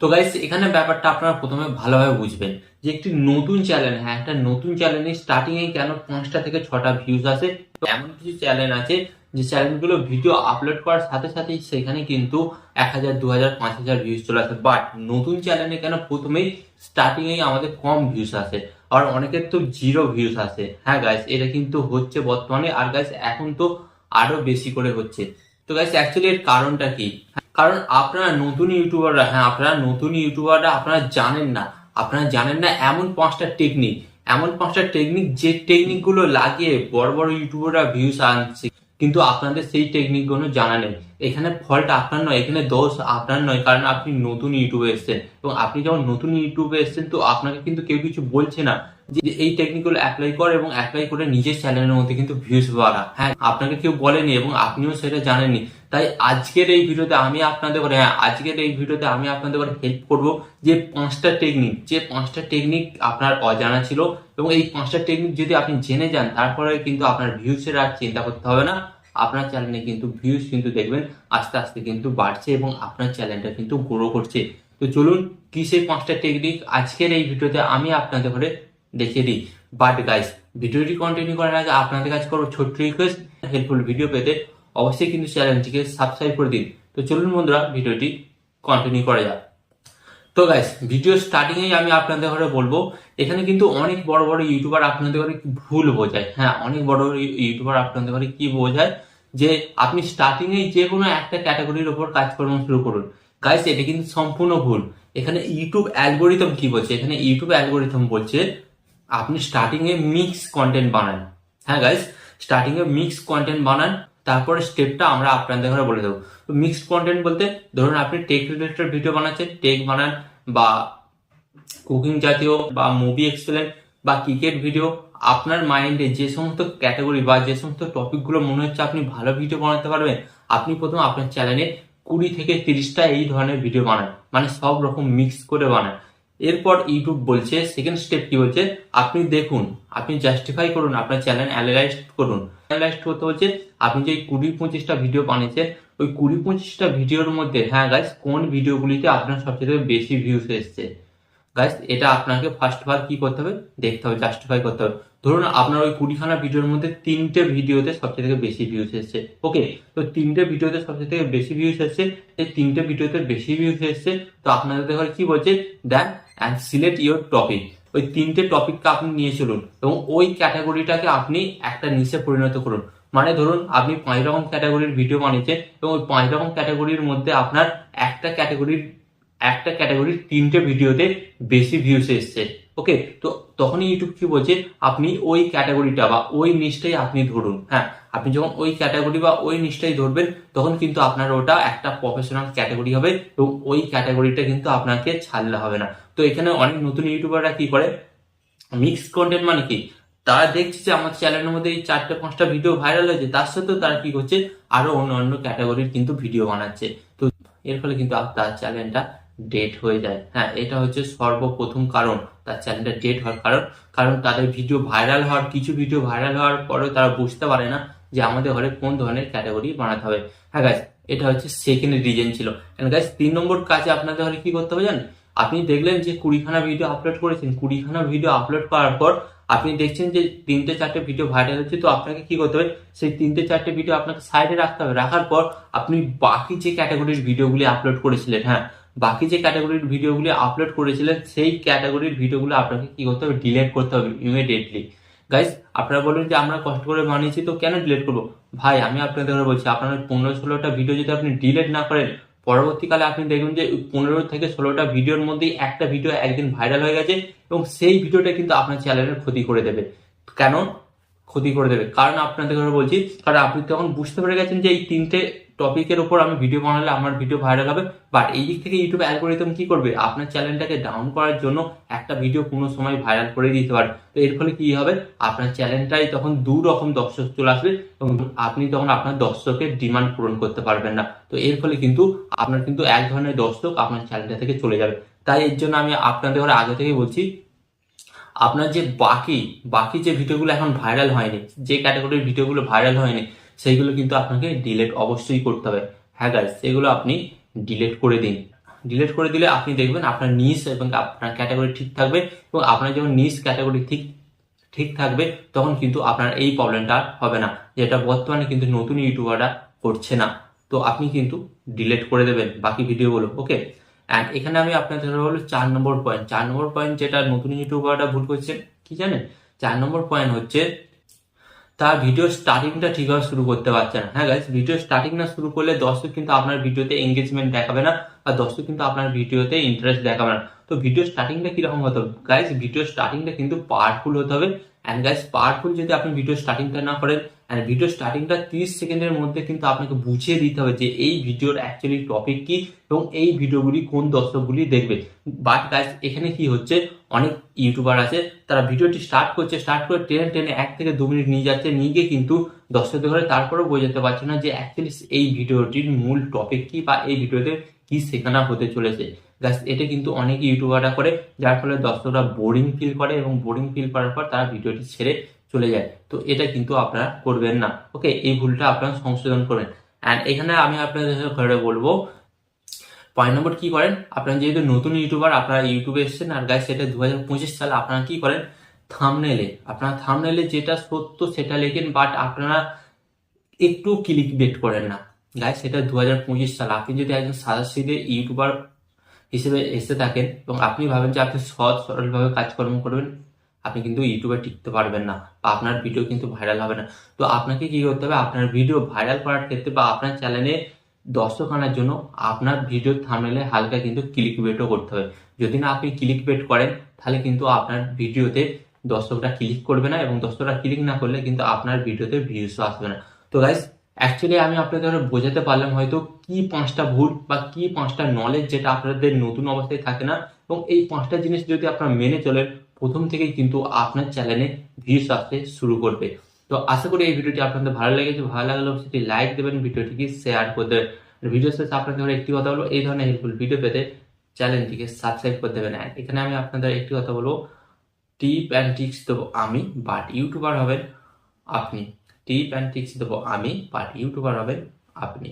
তো গাইস এখানে ব্যাপারটা আপনারা প্রথমে ভালোভাবে বুঝবেন যে একটি নতুন চ্যানেল হ্যাঁ একটা নতুন চ্যানেলে স্টার্টিং এ কেন পাঁচটা থেকে ছটা ভিউজ আসে। তো এমন কিছু চ্যানেল আছে যে চ্যানেলগুলো ভিডিও আপলোড করার সাথে সাথেই সেখানে কিন্তু এক হাজার, দু হাজার, পাঁচ হাজার ভিউজ চলে আসে। বাট নতুন চ্যানেলে কেন প্রথমেই স্টার্টিং এই আমাদের কম ভিউজ আসে? আর অনেকের তো জিরো ভিউজ আসে। হ্যাঁ গাইস এটা কিন্তু হচ্ছে বর্তমানে। আর গাইস এখন তো আরও বেশি করে হচ্ছে। তো গাইস অ্যাকচুয়ালি এর কারণটা কি? কারণ আপনারা নতুন ইউটিউবাররা হ্যাঁ আপনারা নতুন ইউটিউবাররা আপনারা জানেন না। আপনারা জানেন না এমন পাঁচটা টেকনিক এমন পাঁচটা টেকনিক যে টেকনিকগুলো লাগিয়ে বড় বড় ইউটিউবাররা ভিউস আনছে। কিন্তু আপনাদের সেই টেকনিকগুলো জানা নেই। এখানে ফল্ট আপনার নয়, এখানে দোষ আপনার নয়, কারণ আপনি নতুন ইউটিউবে এসেছেন। এবং আপনি যখন নতুন ইউটিউবে এসেছেন, তো আপনাকে কিন্তু কেউ কিছু বলছে না যে এই টেকনিকগুলো অ্যাপ্লাই কর এবং অ্যাপ্লাই করে নিজের চ্যানেলের মধ্যে কিন্তু ভিউজ বাড়া। হ্যাঁ আপনাকে কেউ বলেনি এবং আপনিও সেটা জানেননি। তাই আজকের এই ভিডিওতে আমি আপনাদের করে হ্যাঁ আজকের এই ভিডিওতে আমি আপনাদের করে হেল্প করব যে পাঁচটা টেকনিক যে পাঁচটা টেকনিক আপনার অজানা ছিল এবং এই পাঁচটা টেকনিক যদি আপনি জেনে যান, তারপরে কিন্তু আপনার ভিউজের আর চিন্তা করতে হবে না। আপনার চ্যানেলে কিন্তু ভিউজ কিন্তু দেখবেন, আস্তে আস্তে কিন্তু বাড়ছে এবং আপনার চ্যানেলটা কিন্তু গ্রো করছে। তো চলুন কি সেই পাঁচটা টেকনিক আজকের এই ভিডিওতে আমি আপনাদের করে দেখিয়ে দিই। বাট গাইস ভিডিওটি কন্টিনিউ করার আগে আপনাদের কাছে করব ছোট্ট রিকোয়েস্ট হেল্পফুল ভিডিও পেতে অবশ্যই কিন্তু চ্যানেলটিকে সাবস্ক্রাইব করে দিন। তো চলুন বন্ধুরা, ভিডিওটি কন্টিনিউ করা যাক। তো গাইস ভিডিও স্টার্টিং এই আমি আপনাদের ঘরে বলব, এখানে কিন্তু অনেক বড় বড় ইউটিউবার আপনাদের ঘরে ভুল বোঝায়। হ্যাঁ অনেক বড় বড় ইউটিউবার আপনাদের ঘরে কি বোঝায়? যে আপনি স্টার্টিং এ যে কোনো একটা ক্যাটাগরির উপর কাজকর্ম শুরু করুন। গাইস এটা কিন্তু সম্পূর্ণ ভুল। এখানে ইউটিউব অ্যালগোরিদম কি বলছে? এখানে ইউটিউব অ্যালগোরিদম বলছে, আপনি স্টার্টিং এ মিক্স কন্টেন্ট বানান। হ্যাঁ গাইস স্টার্টিং এ মিক্স কন্টেন্ট বানান, তারপরে স্টেপটা আমরা আপনাদের ঘরে বলে দেবো। মিক্সড কন্টেন্ট বলতে, ধরুন আপনি টেক রিলেটেড ভিডিও বানাচ্ছেন টেক বানান বা কুকিং জাতীয় বা মুভি এক্সপ্লেন বা ক্রিকেট ভিডিও, আপনার মাইন্ডে যে সমস্ত ক্যাটাগরি বা যে সমস্ত টপিকগুলো মনে হচ্ছে আপনি ভালো ভিডিও বানাতে পারবেন, আপনি প্রথম আপনার চ্যানেলে কুড়ি থেকে তিরিশটা এই ধরনের ভিডিও বানান। মানে সব রকম মিক্স করে বানান। এরপর ইউটিউব বলছে সেকেন্ড স্টেপ কি বলছে? আপনি দেখুন, আপনি জাস্টিফাই করুন, আপনার চ্যানেল অ্যানালাইজ করুন। অ্যানালাইজ করতে হচ্ছে আপনি যে কুড়ি পঁচিশটা ভিডিও বানিয়েছেন, ওই কুড়ি পঁচিশটা ভিডিওর মধ্যে হ্যাঁ গাইস কোন ভিডিওগুলিতে আপনার সবচেয়ে বেশি ভিউজ এসছে? গাইস এটা আপনাকে ফার্স্ট বার কি করতে হবে? দেখতে হবে জাস্টিফাই করতে হবে। ধরুন আপনার ওই কুড়িখানা ভিডিওর মধ্যে তিনটে ভিডিওতে সবচেয়ে থেকে বেশি ভিউজ এসছে ওকে তো তিনটে ভিডিওতে সবচেয়ে থেকে বেশি ভিউজ এসছে, এই তিনটে ভিডিওতে বেশি ভিউজ এসছে, তো আপনাদের কি বলছে then and select your topic ওই তিনটে টপিককে আপনি নিয়ে চলুন এবং ওই ক্যাটাগরিটাকে আপনি একটা নিচে পরিণত করুন। মানে ধরুন, আপনি পাঁচ রকম ক্যাটাগরির ভিডিও বানিয়েছেন এবং ওই পাঁচ রকম ক্যাটাগরির মধ্যে আপনার একটা ক্যাটাগরির একটা ক্যাটাগরির তিনটে ভিডিওতে বেশি ভিউস এসছে। ওকে তো তখনই ইউটিউব কি বলছে? আপনি ওই ক্যাটাগরিটা বা ওই নিচটাই আপনি ধরুন। হ্যাঁ? আপনি যখন ওই ক্যাটাগরি বা ওই নিচটাই ধরবেন, তখন কিন্তু আপনার ওটা একটা প্রফেশনাল ক্যাটাগরি হবে এবং ওই ক্যাটাগরিটা কিন্তু আপনাকে ছাড়লে হবে না। তো এখানে অনেক নতুন ইউটিউবাররা কি করে? মিক্স কন্টেন্ট মানে কি? তারা দেখছে যে আমার চ্যানেলের মধ্যে এই চারটে, পাঁচটা ভিডিও ভাইরাল হয়েছে, তার সাথেও তারা কি করছে? আরও অন্য অন্য ক্যাটাগরির কিন্তু ভিডিও বানাচ্ছে। তো এর ফলে কিন্তু তার চ্যানেলটা ডেট হয়ে যায়। হ্যাঁ এটা হচ্ছে সর্বপ্রথম কারণ, তার চ্যানেলটা ডেট হওয়ার কারণ। কারণ তাদের ভিডিও ভাইরাল হওয়ার, কিছু ভিডিও ভাইরাল হওয়ার পরেও তারা বুঝতে পারে না যে আমাদের ঘরে কোন ধরনের ক্যাটাগরি বানাতে হবে। হ্যাঁ গাইস এটা হচ্ছে সেকেন্ড রিজন ছিল। গাইস তিন নম্বর কাজে আপনাদের ঘরে কি করতে হবে জানেন? আপনি দেখলেন যে কুড়িখানা ভিডিও আপলোড করেছেন। কুড়িখানা ভিডিও আপলোড করার পর আপনি দেখছেন যে তিনটে চারটে ভিডিও ভাইরাল হচ্ছে। তো আপনাকে কি করতে হবে? সেই তিনটে চারটে ভিডিও আপনাকে সাইডে রাখতে হবে। রাখার পর আপনি বাকি যে ক্যাটাগরির ভিডিওগুলি আপলোড করেছিলেন হ্যাঁ বাকি যে ক্যাটাগরির ভিডিওগুলি আপলোড করেছিলেন, সেই ক্যাটাগরির ভিডিওগুলো আপনাকে কি করতে হবে? ডিলেট করতে হবে ইমিডিয়েটলি গাইস আপনারা বলবেন যে আমরা কষ্ট করে বানিয়েছি, তো কেন ডিলেট করব? ভাই, আমি আপনাদের বলছি, আপনার পনেরো ষোলোটা ভিডিও যদি আপনি ডিলেট না করেন, পরবর্তীকালে আপনি দেখবেন যে পনেরো থেকে ষোলোটা ভিডিওর মধ্যেই একটা ভিডিও একদিন ভাইরাল হয়ে গেছে এবং সেই ভিডিওটা কিন্তু আপনার চ্যানেলের ক্ষতি করে দেবে। কেন? ক্ষতি করে দেবে। কারণ আপনাদের ঘরে বলছি, কারণ আপনি তখন বুঝতে পেরে গেছেন যে এই তিনটে টপিকের উপর আমি ভিডিও বানালে আমার ভিডিও ভাইরাল হবে। বাট এই দিক থেকে ইউটিউব অ্যালগোরিদম কি করবে? আপনার চ্যানেলটাকে ডাউন করার জন্য একটা ভিডিও কোনো সময় ভাইরাল করে দিতে পারে। তো এর ফলে কি হবে? আপনার চ্যানেলটাই তখন দু রকম দর্শক চলে আসবে এবং আপনি তখন আপনার দর্শকের ডিমান্ড পূরণ করতে পারবেন না। তো এর ফলে কিন্তু আপনার কিন্তু এক ধরনের দর্শক আপনার চ্যানেলটা থেকে চলে যাবে। তাই এর জন্য আমি আপনাদের আগে থেকেই বলছি আপনার যে বাকি বাকি যে ভিডিওগুলো এখন ভাইরাল হয়নি, যে ক্যাটাগরির ভিডিওগুলো ভাইরাল হয়নি, সেইগুলো কিন্তু আপনাকে ডিলেট অবশ্যই করতে হবে। হ্যাঁ গাইস সেগুলো আপনি ডিলেট করে দিন। ডিলিট করে দিলে আপনি দেখবেন আপনার নিস এবং আপনার ক্যাটাগরি ঠিক থাকবে এবং আপনার যখন নিস ক্যাটাগরি ঠিক ঠিক থাকবে, তখন কিন্তু আপনার এই প্রবলেমটা হবে না, যেটা বর্তমানে কিন্তু নতুন ইউটিউবাররা করছে না। তো আপনি কিন্তু ডিলেট করে দেবেন বাকি ভিডিওগুলো ওকে অ্যান্ড এখানে আমি আপনাদের হলো চার নম্বর পয়েন্ট চার নম্বর পয়েন্ট যেটা নতুন ইউটিউবাররা ভুল করছে, কি জানেন? চার নম্বর পয়েন্ট হচ্ছে, তার ভিডিও স্টার্টিংটা ঠিকভাবে শুরু করতে পারছে না। হ্যাঁ গাইস ভিডিও স্টার্টিং না শুরু করলে দর্শক কিন্তু আপনার ভিডিওতে এঙ্গেজমেন্ট দেখাবে না আর দর্শক কিন্তু আপনার ভিডিওতে ইন্টারেস্ট দেখাবে না। তো ভিডিও স্টার্টিংটা কীরকম হতে? হবে গাইস ভিডিও স্টার্টিংটা কিন্তু পাওয়ারফুল হতে হবে। অ্যান্ড গাইস পাওয়ারফুল যদি আপনি ভিডিও স্টার্টিংটা না করেন অ্যান্ড ভিডিও স্টার্টিংটা তিরিশ সেকেন্ডের মধ্যে কিন্তু আপনাকে বুঝিয়ে দিতে হবে যে এই ভিডিওর অ্যাকচুয়ালি টপিক কি এবং এই ভিডিওগুলি কোন দর্শকগুলি দেখবে। বাট গাইস এখানে কি হচ্ছে? অনেক ইউটিউবার আছে, তারা ভিডিওটি স্টার্ট করছে স্টার্ট করে টেনে টেনে এক থেকে দু মিনিট নিয়ে যাচ্ছে, নিয়ে গিয়ে কিন্তু দর্শকদের ঘরে তারপরেও বোঝাতে পারছে না যে অ্যাকচুয়ালি এই ভিডিওটির মূল টপিক কি বা এই ভিডিওতে কি শেখানো হতে চলেছে। গাছ এটা কিন্তু অনেক ইউটিউবাররা করে, যার ফলে দর্শকরা বোরিং ফিল করে এবং বোরিং ফিল করার পর তারা ভিডিওটি ছেড়ে চলে যায়। তো এটা কিন্তু আপনারা করবেন না। ওকে এই ভুলটা আপনারা সংশোধন করবেন। অ্যান্ড এখানে আমি আপনাদের ঘরে বলব পয়েন্ট নম্বর কি করেন? আপনারা যেহেতু নতুন ইউটিউবার আপনারা ইউটিউবে এসেছেন, আর গাইস সেটা দু হাজার পঁচিশ সালে আপনারা কি করেন? থামনেলে আপনারা থামনেলে যেটা সত্য সেটা লেখেন বাট আপনারা একটু ক্লিক বেট করেন না। গাইস সেটা দু হাজার পঁচিশ সাল। আপনি যদি একজন সাদাসিদে ইউটিউবার হিসেবে এসে থাকেন, এবং আপনি ভাবেন যে আপনি সৎ, সরলভাবে কাজকর্ম করবেন আপনি কিন্তু ইউটিউবে টিকতে পারবেন না বা আপনার ভিডিও কিন্তু ভাইরাল হবে না। তো আপনাকে কি করতে হবে? আপনার ভিডিও ভাইরাল করার ক্ষেত্রে বা আপনার চ্যানেলে দর্শক আনার জন্য আপনার ভিডিও থামনেলে হালকা কিন্তু ক্লিক বেটও করতে হবে। যদি না আপনি ক্লিক বেট করেন, তাহলে কিন্তু আপনার ভিডিওতে দর্শকরা ক্লিক করবে না এবং দর্শকরা ক্লিক না করলে কিন্তু আপনার ভিডিওতে ভিউসও আসবে না। তো গাইস অ্যাকচুয়ালি আমি আপনাদের বোঝাতে পারলাম হয়তো কি পাঁচটা ভুল বা কি পাঁচটা নলেজ যেটা আপনাদের নতুন অবস্থায় থাকে না এবং এই পাঁচটা জিনিস যদি আপনারা মেনে চলেন প্রথম থেকেই কিন্তু আপনার চ্যানেলে ভিউস আসতে শুরু করবে। তো আশা করি এই ভিডিওটি আপনাদের ভালো লেগেছে, ভালো লাগলে সেটি লাইক দেবেন, ভিডিওটিকে শেয়ার করে দেবেন। ভিডিও শেষে আপনাদের একটি কথা বলব, এই ধরনের হেল্পফুল ভিডিও পেতে চ্যানেলটিকে সাবস্ক্রাইব করে দেবেন। এখানে আমি আপনাদের একটি কথা বলব টিপ অ্যান্ড টিক্স দেবো আমি বাট ইউটিউবার হবেন আপনি। টিপ অ্যান্ড টিক্স দেবো আমি বাট ইউটিউবার হবেন আপনি।